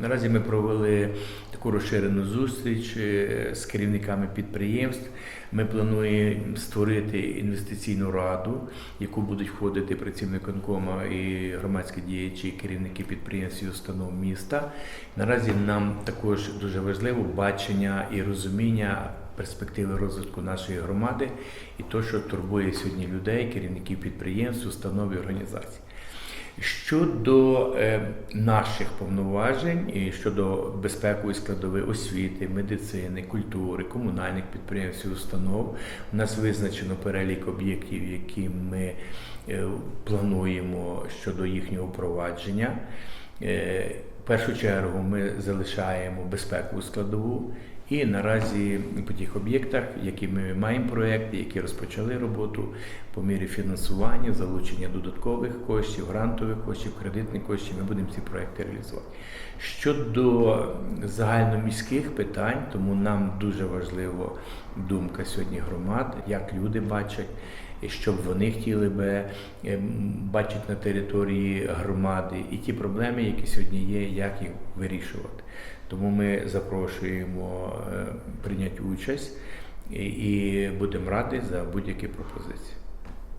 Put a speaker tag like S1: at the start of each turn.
S1: Наразі ми провели таку розширену зустріч е, з керівниками підприємств. Ми плануємо створити інвестиційну раду, в яку будуть входити працівники виконкома і громадські діячі, і керівники підприємств і установ міста. Наразі нам також дуже важливо бачення і розуміння перспективи розвитку нашої громади і то, що турбує сьогодні людей, керівників підприємств, установ і організацій. Щодо е, наших повноважень і щодо безпекової складової освіти, медицини, культури, комунальних підприємств і установ, у нас визначено перелік об'єктів, які ми е, плануємо щодо їхнього впровадження. Е, В першу чергу ми залишаємо безпекову складову. І наразі по тих об'єктах, які ми маємо проекти, які розпочали роботу по мірі фінансування, залучення додаткових коштів, грантових коштів, кредитних коштів, ми будемо ці проекти реалізувати. Щодо загальноміських питань, тому нам дуже важлива думка сьогодні громад, як люди бачать. І що б вони хотіли би ем, бачити на території громади, і ті проблеми, які сьогодні є, як їх вирішувати. Тому ми запрошуємо е, прийняти участь і, будемо раді за будь-які пропозиції.